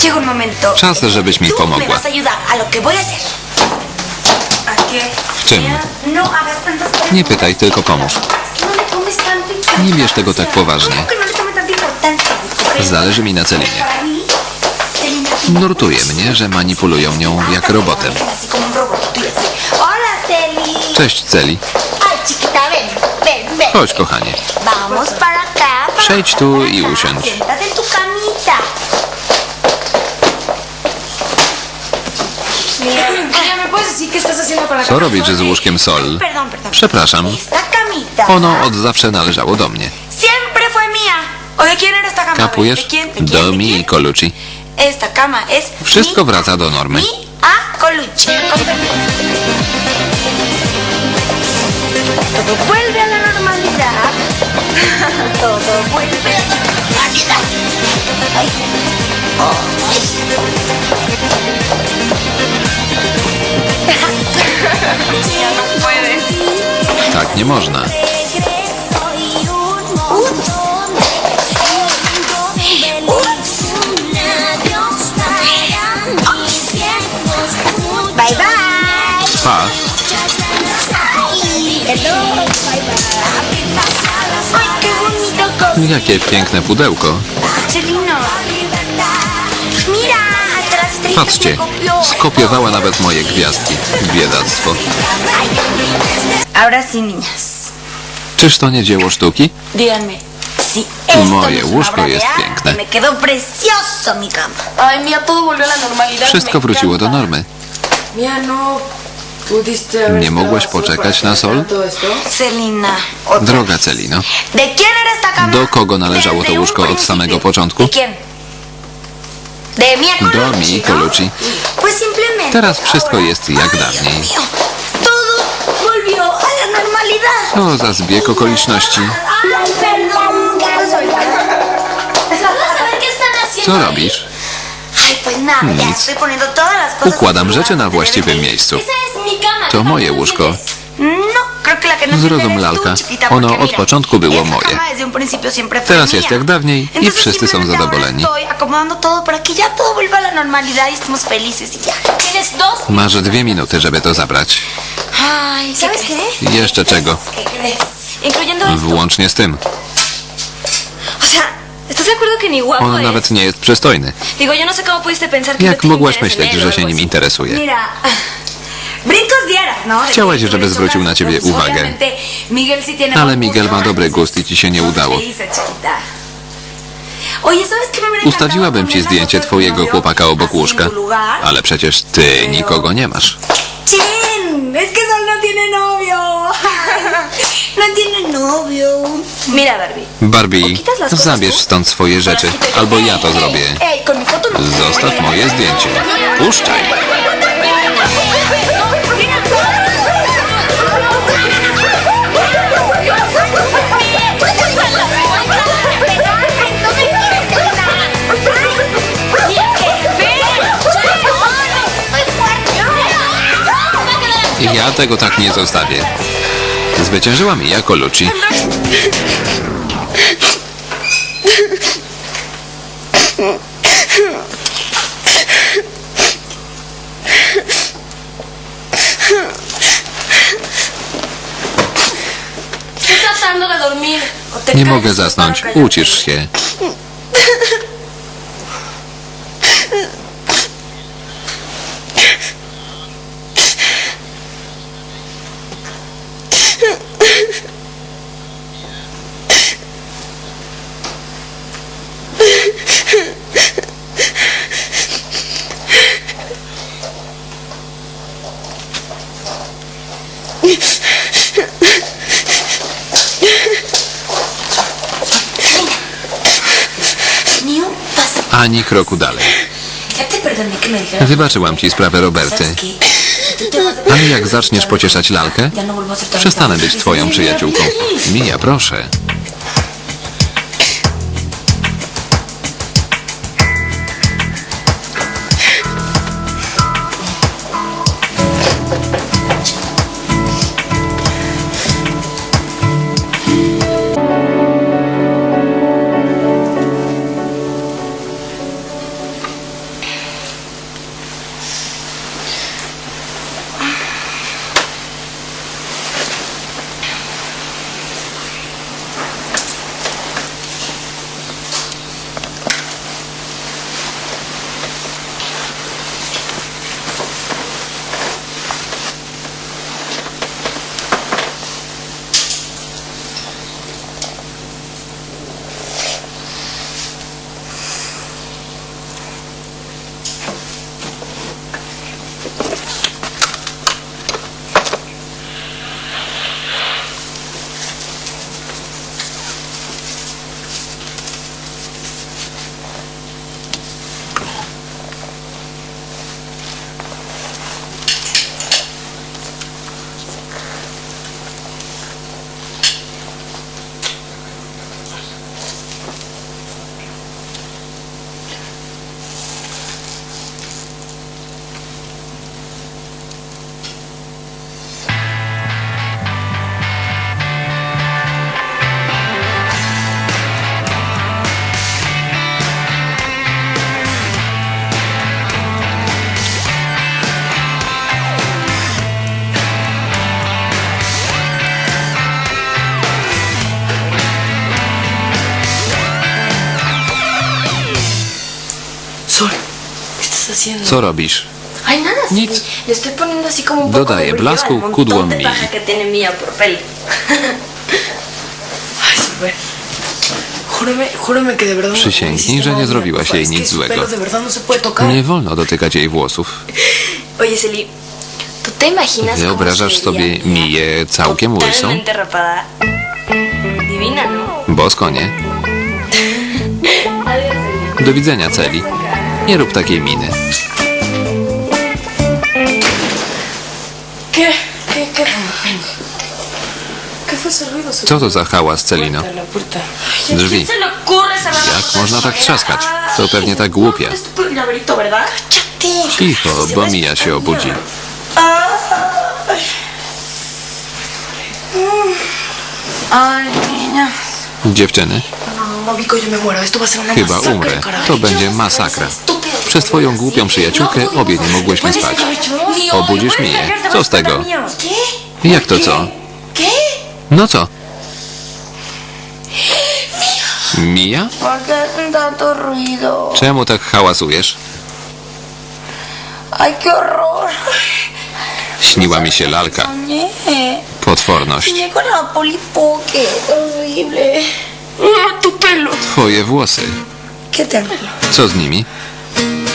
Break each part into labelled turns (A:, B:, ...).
A: Llega un momento.
B: Czas, żebyś mi
A: tú
B: pomogła.
A: Me vas a ayudar a lo que voy a hacer. ¿A qué?
B: W czym?
A: No hagas tantas cosas.
B: Nie pytaj, tylko pomóż.
A: No le tomes tanto importancia.
B: Nie bierz tego tak poważnie.
A: ¿Cómo que no le tome tanta importancia?
B: Zależy mi na Celinie.
A: Para mí, Selena tiene
B: Nurtuje mnie, że manipulują nią jak robotem.
A: Así como un robot, tú así. Hola, Celi.
B: Cześć, Celi.
A: Ay, chiquita, ven, ven, ven.
B: Chodź, kochanie.
A: Vamos para acá. para
B: Przejdź tu
A: para
B: i usiądź.
A: Siéntate en tu camita.
B: Co robić z łóżkiem Sol? Przepraszam. Ono od zawsze należało do mnie.
A: Siempre fue mía. ¿O de quién era esta cama? ¿De
B: Kapujesz? Do
A: ¿De
B: mi i Colucci. Wszystko
A: mi
B: wraca do normy. Nie można.
A: Bye bye.
B: Pa,
A: Hello. Bye bye.
B: Jakie piękne pudełko.
A: Mira, hasta las estrellitas
B: Patrzcie, skopiowała nawet moje gwiazdki. Biedactwo.
A: Ahora sí, niñas.
B: Czyż to nie dzieło sztuki?
A: Díganme. Si esto
B: Moje
A: no es una
B: łóżko jest
A: arte,
B: piękne.
A: Me quedó precioso mi cama.
C: Ay, mira, todo volvió a la normalidad.
B: Wszystko
C: me
B: wróciło do
C: encanta.
B: normy.
C: Mira, no pudiste haber
B: Nie mogłaś
C: así
B: poczekać
C: para
B: na sol?
C: hacer todo esto.
A: Celina. otra
B: Droga
A: vez.
B: Celino,
A: ¿De quién era esta cama?
B: Do kogo należało
A: Desde
B: to
A: un
B: łóżko od
A: principio.
B: samego początku?
A: ¿De quién?
B: Do mi
A: ¿no?
B: Colucci.
A: Simplemente.
B: Teraz wszystko jest jak dawniej. Co za zbieg okoliczności. Co robisz? Nic. Układam rzeczy na właściwym miejscu. To moje łóżko.
A: No, no
B: Zrozum, lalka. Ono od początku było moje. Teraz jest jak dawniej i wszyscy są zadowoleni.
A: Y y.
B: Masz dwie minuty, żeby to zabrać. Jeszcze czego? Włącznie z tym.
D: O sea, ¿estás de acuerdo que ni guapo
B: On nawet nie jest przystojny.
D: No
B: Jak
D: tenía
B: mogłaś myśleć, że się nim interesuje? Chciałaś,
A: que tú
B: żeby zwrócił na ciebie uwagę. Ale Miguel ma dobry gust i ci się nie
A: no
B: udało.
A: te hice, chiquita. Oye, ¿sabes qué me hubiera
B: Ustawiłabym ci zdjęcie twojego chłopaka obok łóżka. Ale przecież ty nikogo nie masz.
A: Es que Sol no tiene novio. No tiene novio.
D: Mira, Barbie.
B: Barbie, zabierz stąd swoje rzeczy, albo ja to zrobię.
A: No.
B: Zostaw moje zdjęcie. Puszczaj. Ja tego tak nie zostawię. Zwyciężyła mi jako Lucci.
C: Estoy tratando de dormir.
A: O te
B: Nie mogę zasnąć. Ucisz się. Ani kroku dalej. Wybaczyłam ci sprawę Roberty. Ale jak zaczniesz pocieszać lalkę, przestanę być twoją przyjaciółką. Mija, proszę.
C: Sol, ¿qué estás haciendo?
B: Co robisz?
A: Ay, nada, sí.
B: Nic.
A: Le estoy poniendo así como un poco
B: Dodaję
A: de brillo
B: blasku
A: al montón
B: kudłom
A: de
B: Mii.
A: paja que tiene Mía por pelo.
C: Ay. Júrame, júrame que de verdad no-
B: Przysięgnij, że nie zrobiłaś jej
C: Es que
B: nic
C: su
B: złego.
C: pelo de verdad no se puede tocar.
B: Nie wolno dotykać jej włosów.
A: Oye, Celi, ¿tú te imaginas cómo
B: Wyobrażasz sobie
A: Mía
B: Miję całkiem łysą?
A: Totalmente rapada. Divina, ¿no?
B: Bosko nie. Do widzenia, Celi. Nie rób takiej miny. Co to za hałas, Celino? Drzwi.
A: ¿Quién se le ocurre cerrar la
B: Jak można tak trzaskać? To pewnie tak głupie.
A: ¿verdad? Cállate.
B: Cicho, bo Mija się obudzi. Dziewczyny,
C: No,
B: chyba umrę. To będzie masakra. Przez twoją głupią przyjaciółkę obie nie mogłyśmy spać. Obudzisz Miję. Co z tego? Jak to co? No co? Mija? Czemu tak hałasujesz? Śniła mi się lalka. Potworność.
A: No.
B: Twoje włosy. Co z nimi?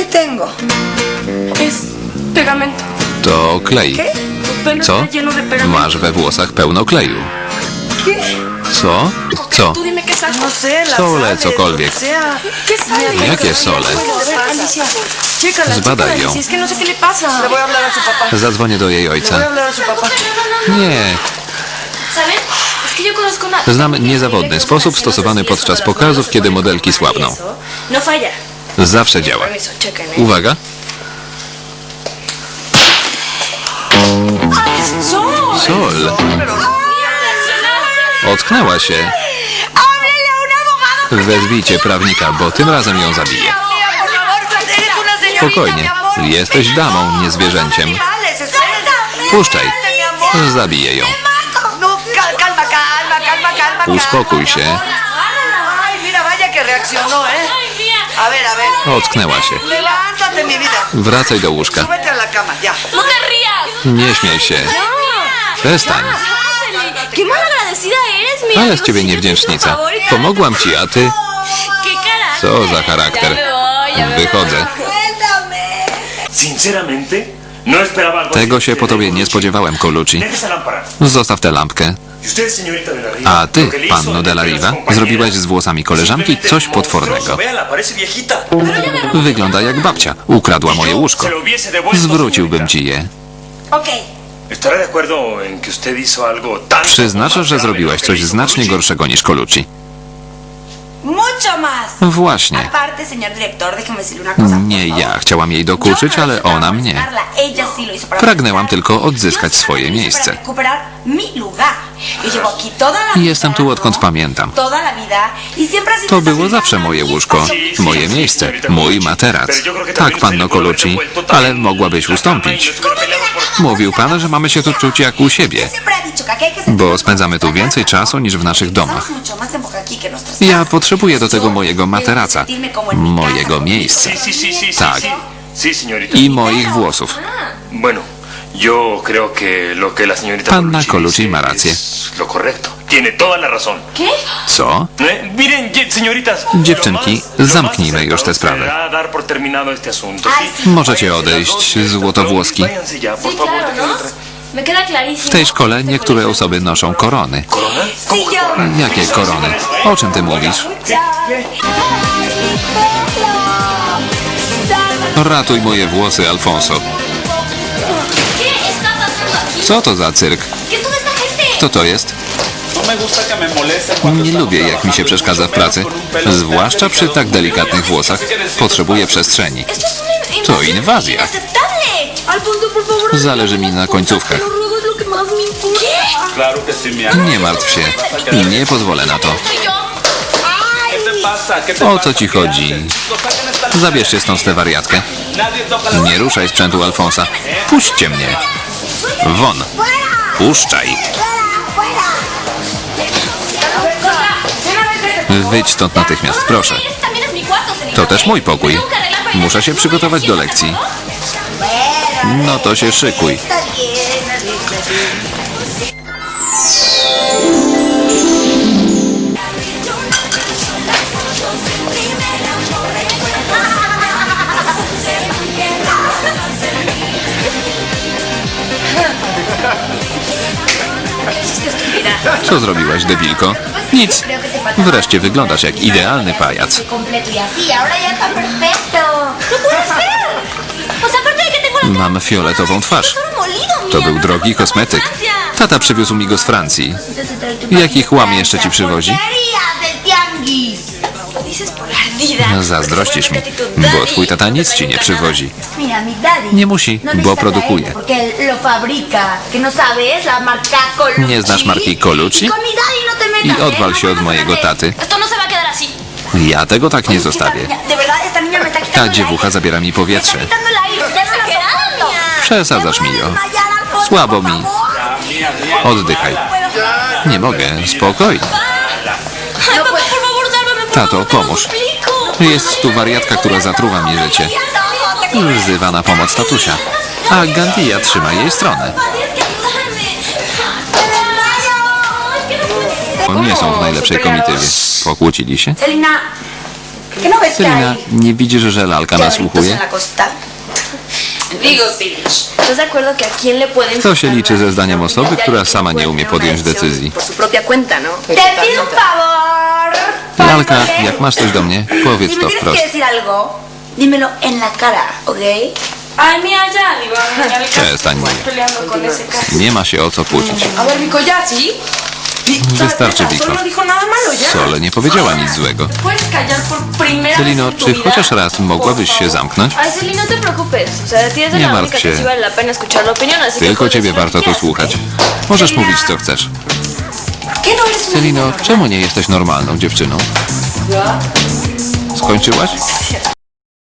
A: ¿Qué tengo?
C: Es pegamento.
B: To klej.
A: ¿Qué?
C: Tu pelo
B: Co?
C: está lleno de pegamento.
B: Masz we włosach pełno kleju.
A: ¿Qué?
B: Co? Co?
C: Tú dime qué sale.
E: No sé, la
B: Sole,
E: sales,
B: cokolwiek.
E: lo que sea.
C: ¿Qué sale?
B: Jakie sole?
C: Alicia, chécala,
B: Zbadaj
C: chécala,
B: ją.
C: Alicia, es que no sé qué le pasa.
E: Le voy a hablar a su papá.
B: Zadzwonię do jej
E: Le voy a
B: ojca.
E: hablar a su papá.
B: Nie.
A: ¿Sabes? Es que yo conozco una...
B: Znam niezawodny sposób stosowany podczas pokazów, kiedy modelki słabną.
A: No falla.
B: Zawsze działa. Uwaga. Sol. Ocknęła się. Wezwijcie prawnika, bo tym razem ją zabiję. Spokojnie. Jesteś damą, nie zwierzęciem. Puszczaj. Zabiję ją. Uspokój się. Ocknęła się. Wracaj do łóżka.
A: ¡No!
B: Nie śmiej się. Przestań.
A: ¡Qué malagradecida eres, mi
B: Ale z ciebie niewdzięcznica. Pomogłam ci, a ty... Co za charakter. Wychodzę.
F: Sinceramente, no
B: Tego
F: así
B: się po tobie nie spodziewałem, Colucci. Zostaw tę lampkę. A ty, panno de la Riva, zrobiłaś z włosami koleżanki coś potwornego. Wygląda jak babcia. Ukradła moje łóżko. Zwróciłbym ci je. Przyznasz, że zrobiłaś coś znacznie gorszego niż Colucci.
A: Mucho más.
B: Właśnie.
A: Aparte, señor director, déjeme decirle una cosa.
B: Nie ja chciałam jej dokuczyć, ale ona mnie. Pragnęłam tylko odzyskać swoje miejsce. Jestem tu odkąd
A: ¿no?
B: pamiętam.
A: Y
B: To było zawsze moje łóżko, moje miejsce, mój materac. Tak, panno Colucci, ale mogłabyś ustąpić. Mówił pan, że mamy się tu czuć jak u siebie, bo spędzamy tu więcej czasu niż w naszych domach. Ja potrzebuję do tego mojego materaca, mojego miejsca Tak. i moich włosów. Panna Colucci ma rację.
F: Tiene toda la razón.
B: Co?
F: Eh, Miren, ye- señoritas.
B: Dziewczynki,
F: lo más- lo más
B: zamknijmy już tę sprawę.
F: será dar por terminado este asunto,
A: Ay,
F: ¿sí?
A: sí.
B: Możecie odejść, złotowłoski.
F: Váyanse ya, por
A: Sí,
F: favor.
A: claro,
F: déjenme
A: ¿no?
F: tra-
A: Me queda clarísimo.
B: W tej szkole niektóre osoby noszą korony.
F: ¿Corona?
A: Sí, yo.
B: Jakie korony? O czym ty mówisz? Ratuj moje włosy, Alfonso.
A: ¿Qué está pasando aquí?
B: Co to za cyrk?
A: ¿Qué es toda esta gente?
B: Kto to jest? Nie lubię, jak mi się przeszkadza w pracy, zwłaszcza przy tak
G: el
B: delikatnych włosach. Potrzebuję przestrzeni. To inwazja. Zależy mi na końcówkach. Nie martw się. I nie pozwolę na to.
A: Soy yo.
G: ¿Qué te pasa? ¿Qué te
B: O co ci
G: ¿Qué
B: chodzi?
G: No
B: Zabierzcie stąd tę wariatkę. Nie ruszaj sprzętu Alfonsa. Puśćcie mnie. Won. Puszczaj. Wyjdź stąd natychmiast, proszę. To też mój pokój. Muszę się przygotować do lekcji. No to się szykuj. Co zrobiłaś, debilko? Nic. Wreszcie wyglądasz jak idealny pajac. Mam fioletową twarz. To był drogi kosmetyk. Tata przywiózł mi go z Francji. Jakich łam jeszcze ci przywozi? No, Zazdrościsz mi, bo twój tata nic ci nie przywozi. Nie musi,
A: no
B: bo produkuje.
A: no.
B: Nie znasz marki Colucci?
A: Y no
B: I
A: ¿eh?
B: odwal się od mojego taty. Ja tego tak nie zostawię. Ta dziewucha zabiera mi powietrze. Przesadzasz, Mio. Słabo mi. Oddychaj. Nie mogę, spokojnie. Tato, pomóż. Jest tu wariatka, która zatruwa mi życie. Wzywa na pomoc tatusia. A Gandia trzyma jej stronę. Nie są w najlepszej komitywie. Pokłócili się?
A: Celina, ¿qué no
B: nie widzisz, że lalka nasłuchuje? To się liczy ze zdaniem osoby, która sama nie umie podjąć decyzji.
C: ¿no?
A: Te pido un favor.
B: Lalka, jak masz coś do mnie, powiedz
A: Si me
B: to
A: tienes
B: wprost.
A: que decir algo, dímelo en la cara, ¿ok?
H: Ay, mira ya, digo, ya le
B: Przestań, Mija.
H: peleando con ese caso.
B: Nie ma się o co kłócić.
C: A ver, Vico, ya, ¿sí?
B: Wystarczy, Wiko.
C: Solo no dijo nada malo, ya.
B: Sole nie powiedziała nic złego.
H: Puedes callar por primera
B: Celino,
H: vez en tu
B: czy
H: vida?
B: chociaż raz mogłabyś się zamknąć?
D: Ay, no te preocupes. O sea, ti eres
B: Nie
D: la
B: martw
D: única que
B: się.
D: sí vale la pena escuchar la opinión, así que
B: Tylko ciebie warto tu słuchać. Możesz mówić co chcesz. Celino, czemu nie jesteś normalną dziewczyną? Skończyłaś?